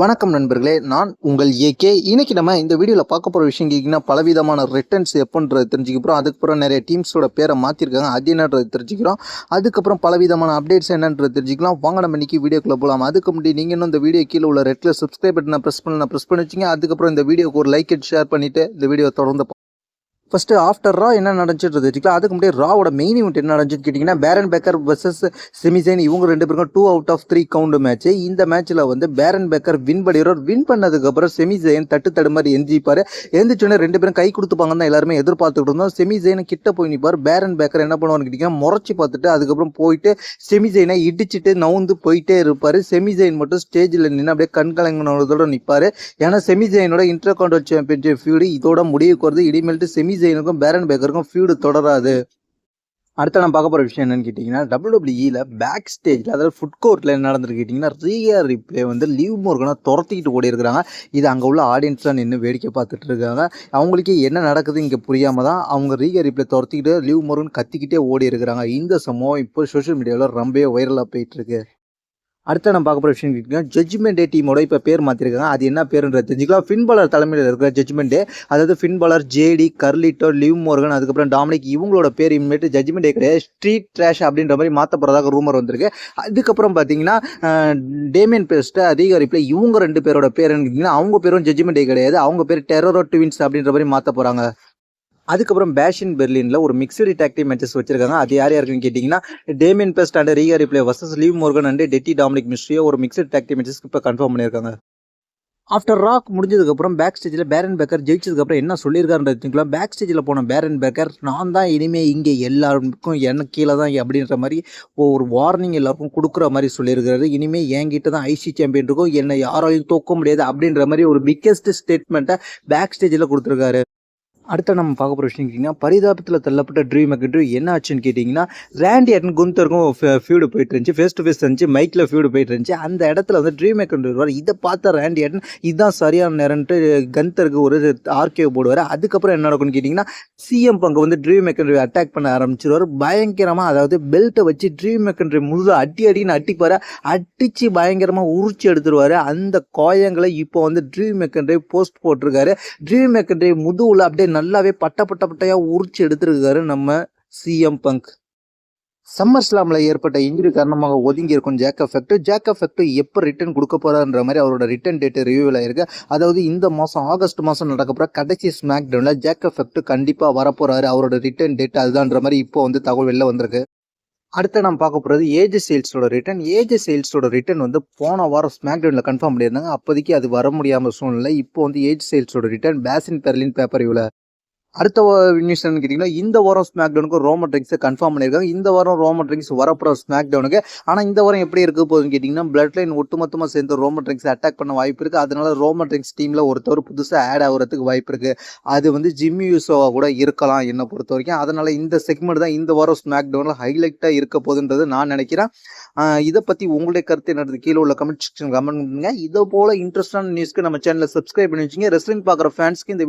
வணக்கம் நண்பர்களே நான் உங்கள் ஏகே இன்னைக்கு நம்ம இந்த வீடியோவில் பார்க்க போகிற விஷயம் கேட்டிங்கன்னா பலவிதமான ரிட்டர்ன்ஸ் எப்போன்றது தெரிஞ்சுக்கிறோம். அதுக்கப்புறம் நிறைய டீம்ஸோட பேரை மாற்றிருக்காங்க அது என்னன்றது தெரிஞ்சுக்கிறோம். அதுக்கப்புறம் பலவிதமான அப்டேட்ஸ் என்னன்றது தெரிஞ்சுக்கலாம். வாங்க நம்ம இன்றைக்கி வீடியோக்குள்ளே போகலாம் அதுக்கு முன்னாடி நீங்கள் இன்னும் இந்த வீடியோ கீழே உள்ள ரெட்டில் சப்ஸ்கிரைப் பட்டனை ப்ரெஸ் பண்ண ப்ரெஸ் பண்ணி வச்சிங்க. அதுக்கப்புறம் இந்த வீடியோக்கு ஒரு லைக் ஷேர் பண்ணிவிட்டு இந்த வீடியோ தொடர்ந்து ஃபஸ்ட்டு ஆஃப்டர் ரா என்ன நடந்துட்டு தெரிஞ்சுக்கலாம். அதுக்கு முன்னாடி ராவோட மெயின் இவெண்ட் என்ன நடந்துச்சுன்னு கேட்டிங்கன்னா பேரன் பேக்கர் வர்சஸ் செமிசைன் இவங்க ரெண்டு பேருக்கும் two out of three count match இந்த மேட்ச்சில் வந்து பேரன் பேக்கர் வின் பண்ணிடுவார் வின் பண்ணதுக்கப்புறம் செமிசைன் தட்டு தடு மாதிரி எந்திப்பார் எந்திரிச்சோடனே ரெண்டு பேரும் கை கொடுத்துப்பாங்கன்னு தான் எல்லாருமே எதிர்பார்த்துட்டு இருந்தோம். செமிசைன் கிட்ட போய் நிற்பார் பேரன் பேக்கர் என்ன பண்ணுவார்னு கேட்டிங்கன்னா முறைச்சி பார்த்துட்டு அதுக்கப்புறம் போயிட்டு செமிசைனை இடிச்சிட்டு நவுந்து போயிட்டே இருப்பார். செமிசைன் மட்டும் ஸ்டேஜில் நின்று அப்படியே கண் கலங்கினதோட நிற்பார் ஏன்னா செமிசைனோட இன்டர் கவுண்டர் சாம்பியன்ஷிப் ஃபியூடு இதோட முடிவுக்கு வருது இனிமேல்ட்டு ஜெயினுக்கும் பேரன் பேக்கருக்கும் ஃபியூடு தொடராது. அடுத்த நான் பார்க்க போகிற விஷயம் என்னன்னு கேட்டிங்கன்னா டபிள்யூடபிள்யூஇல பேக் ஸ்டேஜில் அதாவது ஃபுட் கோர்ட்டில் என்ன நடந்திருக்கு கேட்டிங்கன்னா ரிப்ளே வந்து லீவ் மோர்கனாக துரத்திக்கிட்டு ஓடி இருக்கிறாங்க இது அங்கே உள்ள ஆடியன்ஸ்லாம் நின்று வேடிக்கை பார்த்துட்டு இருக்காங்க. அவங்களுக்கு என்ன நடக்குது இங்கே புரியாமல் தான் அவங்க ரீகா ரிப்ளே துரத்திக்கிட்டு லீவ் மோர்கன் கத்திக்கிட்டே ஓடி இருக்கிறாங்க இந்த சம்பவம் இப்போ சோஷியல் மீடியாவில் ரொம்பவே வைரலாக போயிட்டுருக்கு அடுத்து நம்ம பார்க்க போகிற விஷயம் கேட்டிங்கன்னா ஜட்ஜ்மெண்ட் டே டீமோட இப்போ பேர் மாற்றிருக்காங்க அது என்ன பேருன்றது தெரிஞ்சுக்கலாம். ஃபின்பாலர் தலைமையில் இருக்கிற ஜட்ஜ்மெண்ட் டே அதாவது Finn Balor JD Carlito Liv Morgan அதுக்கப்புறம் டாமினிக் இவங்களோட பேர் இனிமேட்டு ஜட்ஜ்மெண்ட் டே கிடையாது. ஸ்ட்ரீட் ட்ராஷ் அப்படின்ற மாதிரி மாற்ற போகிறதாக ரூமர் வந்திருக்கு. அதுக்கப்புறம் பார்த்தீங்கன்னா டேமியன் பேஸ்ட்டு அதிகாரிப்பில் இவங்க ரெண்டு பேரோட பேர் கேட்டிங்கன்னா அவங்க பேரும் ஜட்ஜ்மெண்ட் டே கிடையாது. அவங்க பேர் டெரரோ ட்வின்ஸ் அப்படின்ற மாதிரி மாற்ற போகிறாங்க அதுக்கப்புறம் பேஷின் பெர்லினில் ஒரு மிக்சடு டாக்டிவ் மேட்சஸ் வச்சிருக்காங்க. அது யார் யாருக்குன்னு கேட்டிங்கன்னா Damian Priest and Rhea Ripley versus Liv Morgan and Teddy Dominik Mysterio ஒரு மிக்சடு டாக்டிவ் மேட்சஸ்க்கு இப்போ கன்ஃபார்ம் பண்ணியிருக்காங்க. ஆஃப்டர் ராக் முடிஞ்சதுக்கப்புறம் பேக் ஸ்டேஜில் பேரன் பேக்கர் ஜெயிச்சதுக்கப்புறம் என்ன சொல்லியிருக்காருன்றதுக்குலாம் பேக் ஸ்டேஜில் போன பேரன் பேக்கர் நான் தான் இனிமேல் இங்கே எல்லாருக்கும் எனக்கு கீழே தான் அப்படின்ற மாதிரி ஒரு வார்னிங் எல்லாருக்கும் கொடுக்குற மாதிரி சொல்லியிருக்காரு இனிமேல் என்கிட்ட தான் ஐசி சாம்பியன் இருக்கும். என்னை யாராலையும் தூக்க முடியாது அப்படின்ற மாதிரி ஒரு பிக்கெஸ்ட் ஸ்டேட்மெண்ட்டை பேக் ஸ்டேஜில் கொடுத்துருக்காரு. அடுத்த நம்ம பார்க்க போகிற விஷயம் கேட்டிங்கன்னா பரிதாபத்தில் தள்ளப்பட்ட ட்ரீம் மெக்கன்ட்ரி என்ன ஆச்சுன்னு கேட்டிங்கன்னா ரேண்டி அட்டன் குந்தருக்கும் ஃபியூடு போயிட்டு இருந்துச்சு. ஃபேஸ் டு ஃபேஸ் இருந்துச்சு. மைக்கில் ஃபியூடு போயிட்டு இருந்துச்சு. அந்த இடத்துல வந்து ட்ரீம் மெக்கன்ட்ரி வருவார். இதை பார்த்த ரேண்டி அட்டன் இதுதான் சரியான நேரம்ட்டு கந்தருக்கு ஒரு ஆர்கே போடுவார். அதுக்கப்புறம் என்ன நடக்கும்னு கேட்டிங்கன்னா சிஎம் பங்கு வந்து ட்ரீம் மெக்கன்ட்ரி அட்டாக் பண்ண ஆரம்பிச்சிருவார். பயங்கரமாக அதாவது பெல்ட்டை வச்சு ட்ரீம் மெக்கன்ட்ரி முழுதாக அடி அடின்னு அட்டிப்பார் அடித்து பயங்கரமாக உரிச்சு எடுத்துருவார். அந்த கோயங்களை இப்போ வந்து ட்ரீம் மெக்கன்ட்ரி போஸ்ட் போட்டிருக்காரு. ட்ரீம் மெக்கன்ட்ரி முதுவில் அப்படியே நல்லாவே பட்ட பட்ட பட்டையாக உரிச்சு எடுத்திருக்காரு நம்ம சிஎம் பங்க் சம்மர் ஸ்லாமில் ஏற்பட்ட இன்ஜுரி காரணமாக ஒதுங்கி இருக்கும் ஜாக் எஃபெக்ட் ஜாக் எஃபெக்ட் எப்போ ரிட்டர்ன் கொடுக்க போகிறான்ற மாதிரி அவரோட ரிட்டர்ன் டேட் ரிவ்யூவில் இருக்குது அதாவது இந்த மாதம் ஆகஸ்ட் மாதம் நடக்கப்போற கடைசி ஸ்மாக் டவுனில் ஜாக் எஃபெக்ட் கண்டிப்பாக வரப்போகிறாரு அவரோட ரிட்டர்ன் டேட் அதுதான்ற மாதிரி இப்போ வந்து தகவல் வெளில வந்திருக்கு. அடுத்து நம்ம பார்க்க போகிறது ஏஜ் சேல்ஸோட ரிட்டர்ன் ஏஜ் சேல்ஸோட ரிட்டர்ன் வந்து போன வாரம் ஸ்மாக் டவுனில் கன்ஃபார்ம் பண்ணியிருந்தாங்க. அப்போதைக்கு அது வர முடியாமல் சூழ்நிலை. இப்போ வந்து AJ சேல்ஸோட return bash in Berlin paper இவ்வளோ அடுத்த நியூஸ் என்னன்னு கேட்டிங்கன்னா இந்த வாரம் ஸ்மாக் டவுனுக்கு ரோமன் ட்ரிங்ஸை கன்ஃபார்ம் பண்ணியிருக்காங்க. இந்த வாரம் ரோமோ ட்ரிங்ஸ் வரப்போகிற ஸ்மாக் டவுனுக்கு ஆனால் இந்த வாரம் எப்படி இருக்க போகுதுன்னு கேட்டிங்கன்னா பிளட் லைன் ஒட்டுமொத்தமாக சேர்ந்து ரோமோ ட்ரிங்க்ஸ் அட்டாக் பண்ண வாய்ப்பு இருக்குது அதனால ரோமோ ட்ரிங்ஸ் டீமில் ஒருத்தர் புதுசாக ஆட் ஆகிறதுக்கு வாய்ப்பு இருக்குது அது வந்து ஜிம்மி யூசோவாக கூட இருக்கலாம் என்னை பொறுத்த வரைக்கும். அதனால் இந்த செக்மெண்ட் தான் இந்த வாரம் ஸ்மாக் டவுனில் ஹைலைட்டாக இருக்க போகுதுன்றது நான் நினைக்கிறேன். இதை பற்றி உங்களுடைய கருத்து என்னது கீழே உள்ள கமெண்ட் செக்ஷன் கமெண்ட் பண்ணுங்க. இதை போல் இன்ட்ரெஸ்டான நியூஸ்க்கு நம்ம சேனலை சப்ஸ்கிரைப் பண்ணி வச்சுங்க. ரெஸ்லிங் பார்க்குற ஃபேன்ஸ்க்கு இந்த